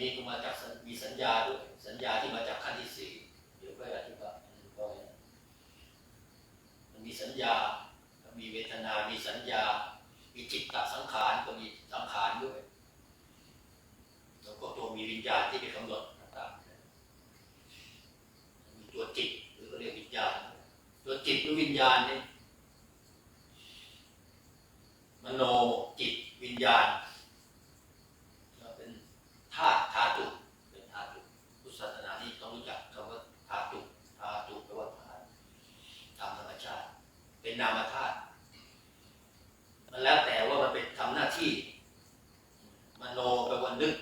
นี้ก็มาจากมีสัญญาด้วยสัญญาที่มาจากขั้นที่สี่เดี๋ยวไปอธิบายมันมีสัญญา มีเวทนา มีสัญญา มีจิตตสังขารก็มีสังขารด้วย แล้วก็ตัวมีวิญญาณที่เป็นกำหนดต่างๆมีตัวจิตหรือเรียกวิญญาณ ตัวจิตหรือวิญญาณเนี่ยมโนจิตวิญญาณเป็นธาตุ นามธาตุมันแล้วแต่ว่ามันเป็นทำหน้าที่ มโนแปลว่านึก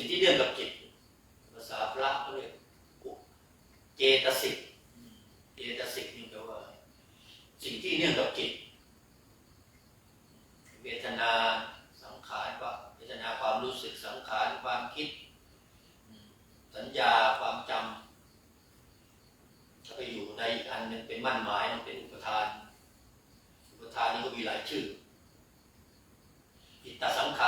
สิ่งที่เนื่องกับจิตภาษาพระก็เรียกเจตสิกเจตสิกนี่แปลว่า สิ่งที่เนื่องกับจิตเวทนาสังขารว่าเวทนาความรู้สึกสังขารความคิด สัญญาความจำถ้าไปอยู่ในอีกอันนึงเป็นมั่นหมายมันเป็นอุปทาน อุปทานนี้ก็มีหลายชื่ออิตตสังข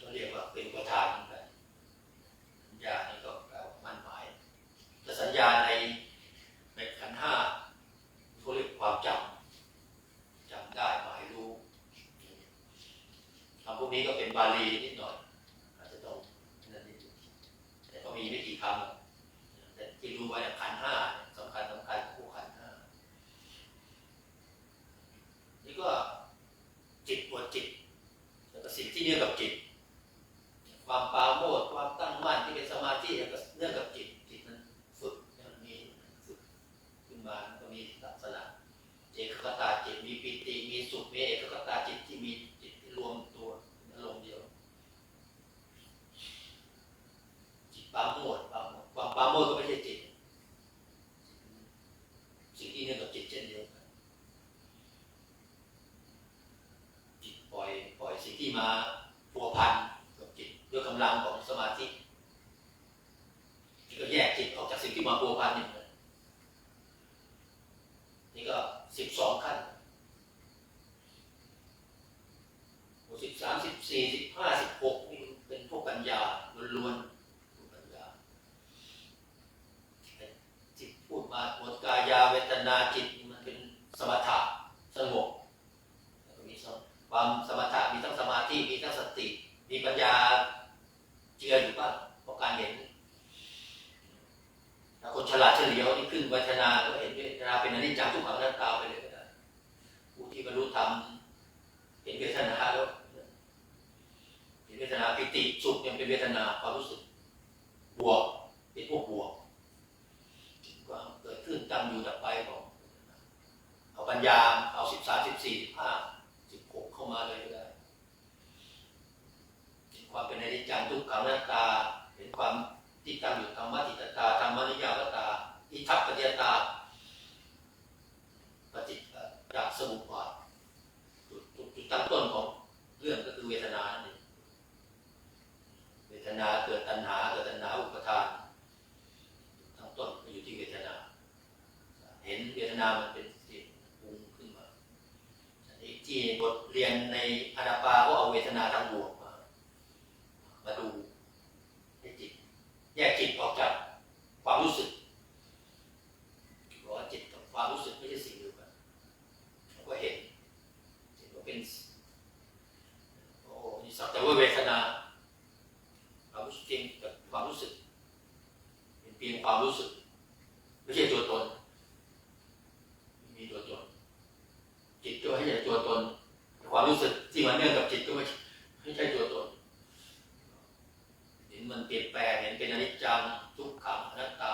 ก็เรียกว่าเป็นประธาน ว่าเวทนาความรู้สึกจริงกับความรู้สึก เป็นเพียงความรู้สึก ไม่ใช่ตัวตนไม่มีตัวตนจิตก็ให้ใช่ตัวตน ความรู้สึกที่มันเนื่องกับจิตก็ไม่ไม่ใช่ตัวตนเห็นมันเปลี่ยนแปลงเห็นเป็นอนิจจังทุกขังอนัตตา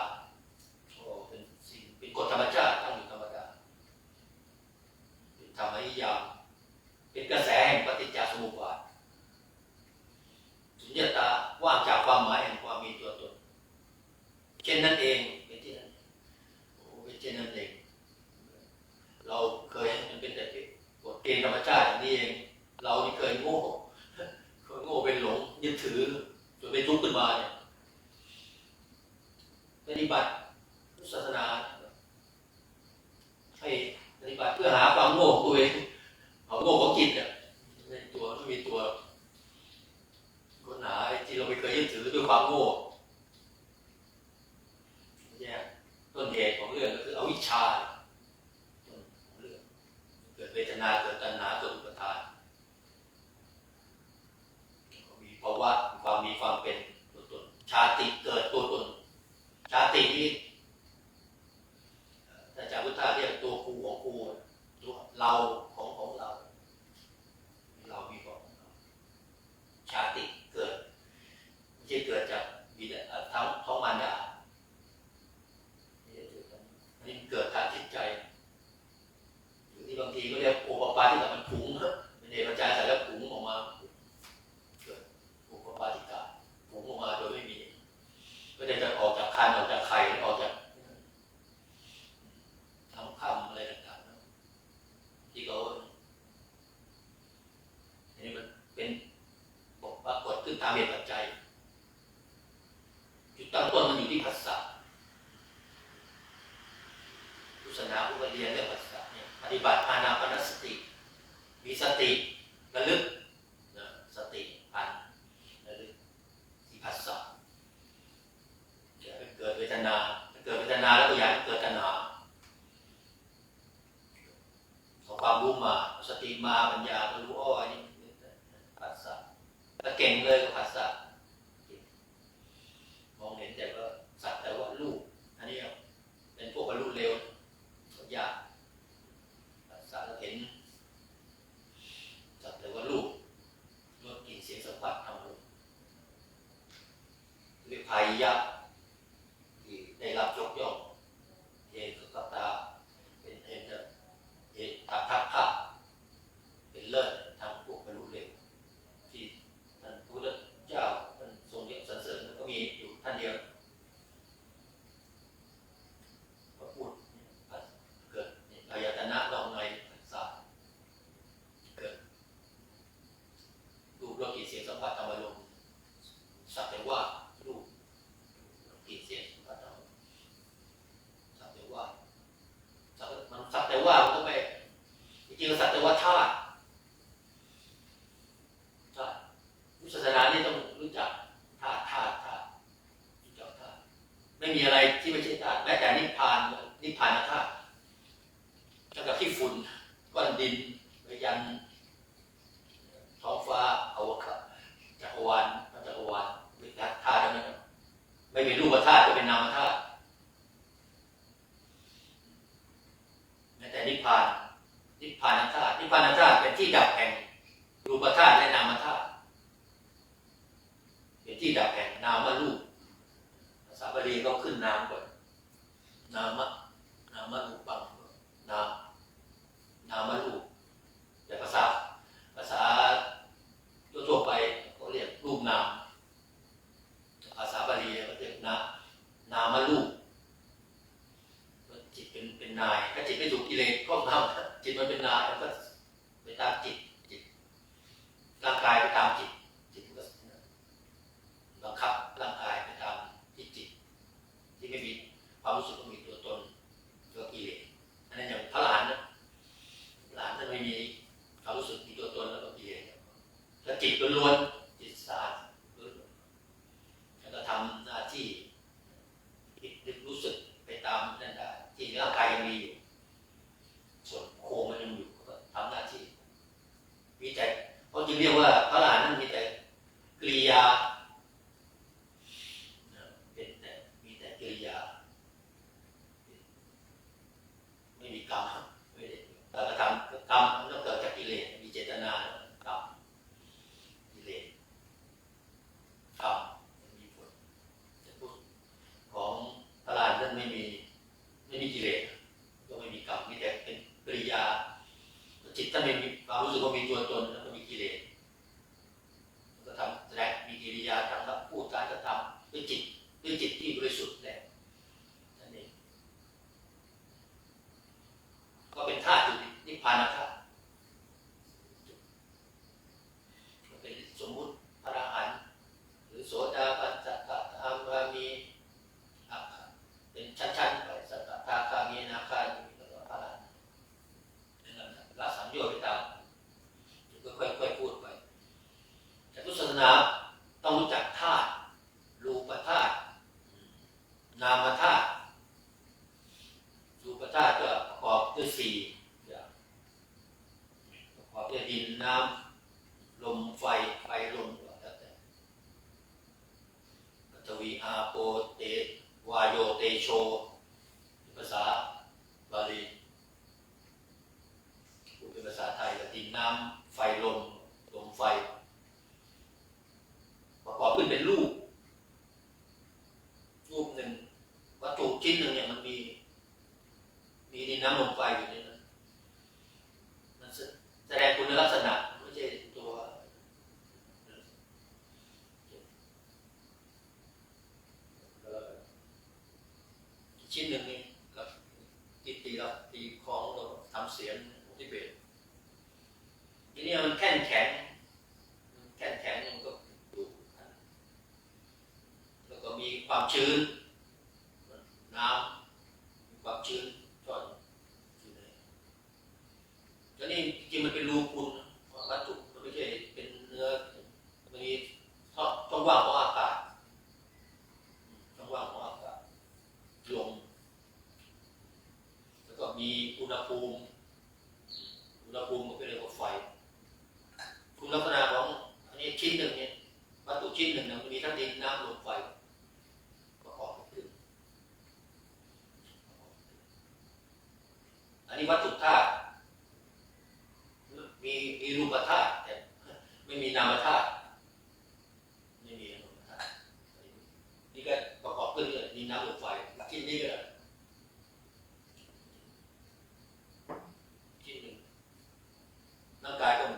โอ้เป็นสิ่งเป็นกฎธรรมชาติตั้งอยู่ธรรมดาเป็นธรรมนิยามเป็นกระแส เช่นนั้นเองเป็นเช่นนั้นโอ้เป็นเช่นนั้นเอง เราเคยมันเป็นแต่กฎเกณฑ์ธรรมชาติอย่างนี้เอง เรานี่เคยโง่เคยโง่เป็นหลงยึดถือจนเป็นทุกข์ขึ้นมาเนี่ยปฏิบัติศาสนาให้ปฏิบัติเพื่อหาความโง่ตัวเอง 一样， นท้องฟ้าอาวกาศจักรวาลพระจักรวาลวิญญาณธาตุนั้นไม่เป็นรูปธาตุจะเป็นนามธาตุแต่นิพพานนิพพานธาตุนิพพานธาตุเป็นที่ดับแห่งรูปธาตุและนามธาตุเป็นที่ดับแห่งนามรูปภาษาบาลีก็ขึ้นนามก่อนนามะนามรูปังนามนามรูป กล้องเราจิตมันเป็นนายมันก็ไปตามจิตจิตร่างกายไปตามจิตจิตก็บังคับร่างกายไปตามจิตจิตที่ไม่มีความรู้สึก ธรรมด้วยจิตด้วยจิตที่บริสุทธิ์แล้ว light ีอุณหภูมิ อุณหภูมิมันเป็นเรื่องของไฟ คุณลักษณะของอันนี้ชิ้นหนึ่งเนี่ยวัตถุชิ้นหนึ่งเนี่ยมันมีทั้งดินน้ำลมไฟประกอบกันขึ้นอันนี้วัตถุธาตุมีมีรูปธาตุแต่ไม่มีนามธาตุไม่มีนามธาตุนี่ก็ประกอบขึ้นเลยดินน้ำลมไฟชิ้นนี้ก็ കാട്ടും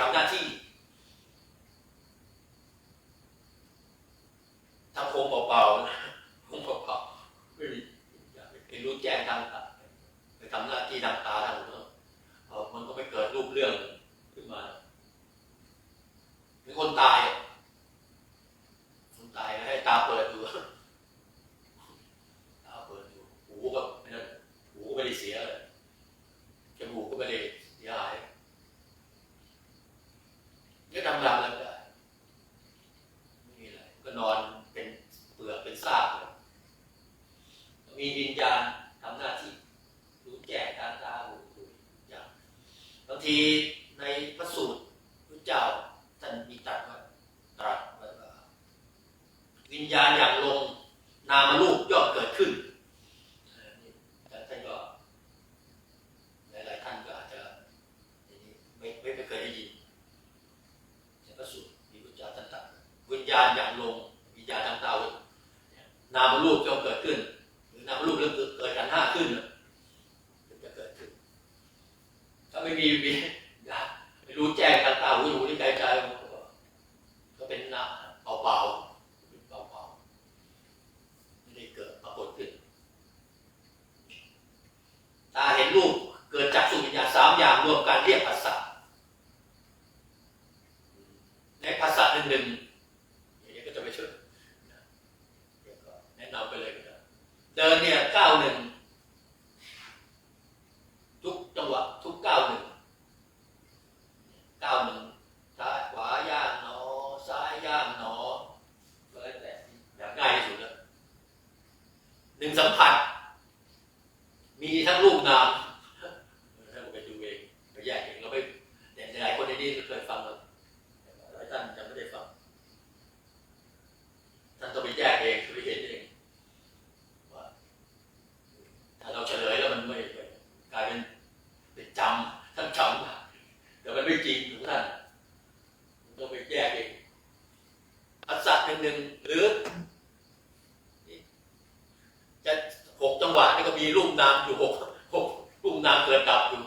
ทำหน้าที่ หนึ่งสัมผัส มีทั้งรูปนามให้ผมไปดูเองไปแยกเองเราไปเนี่ยหลายคนในนี้เคยฟังแล้วหลายท่านจะไม่ได้ฟังท่านต้องไปแยกเองไปเห็นเองว่าถ้าเราเฉลยแล้วมันไม่ไม่กลายเป็น เป็นจำท่านจำแต่มันไม่จริงทุกท่านต้องไปแยกเองอัศหนึ่งหนึ่งหรือ จะหกจังหวะนี่ก็มีรูปนามอยู่หกหกรูปนามเกิดดับอยู่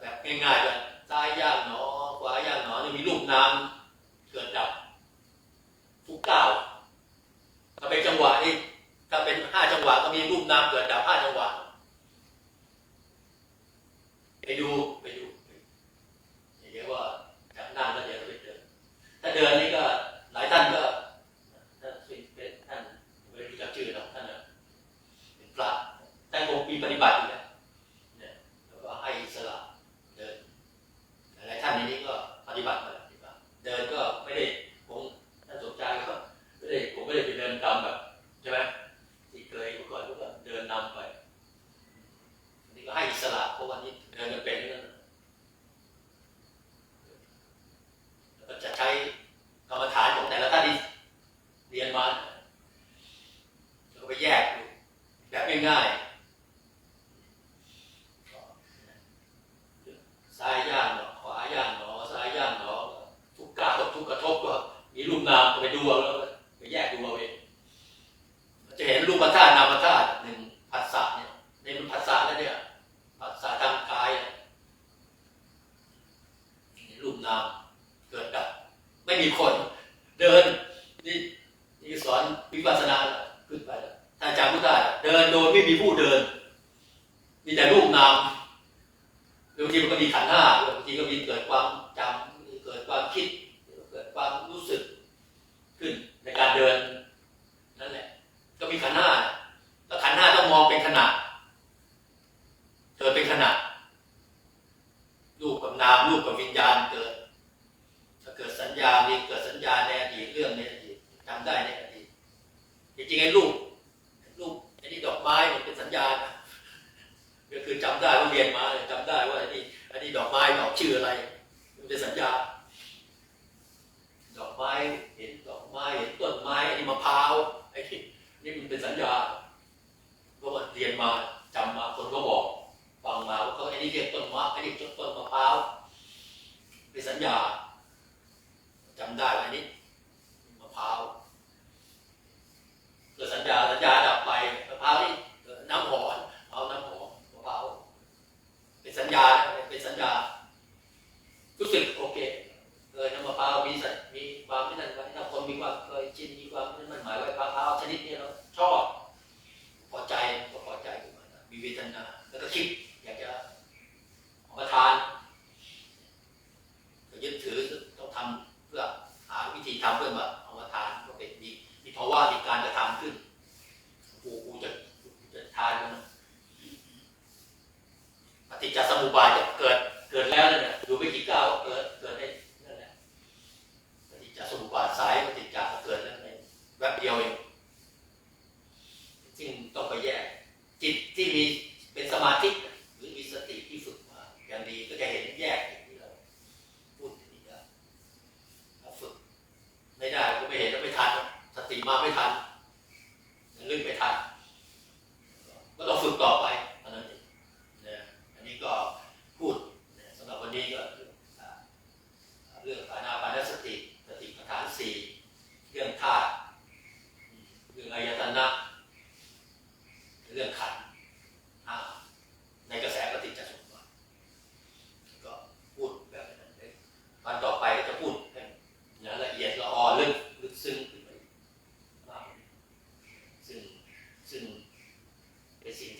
แบบง่ายๆเลยซ้ายย่างหนอขวาย่างหนอนี่มีรูปนามเกิดดับ ทุกก้าวถ้าเป็นจังหวะนี่ถ้าเป็นห้าจังหวะก็มีรูปนามเกิดดับห้าจังหวะไป ดูไปดู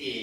ที่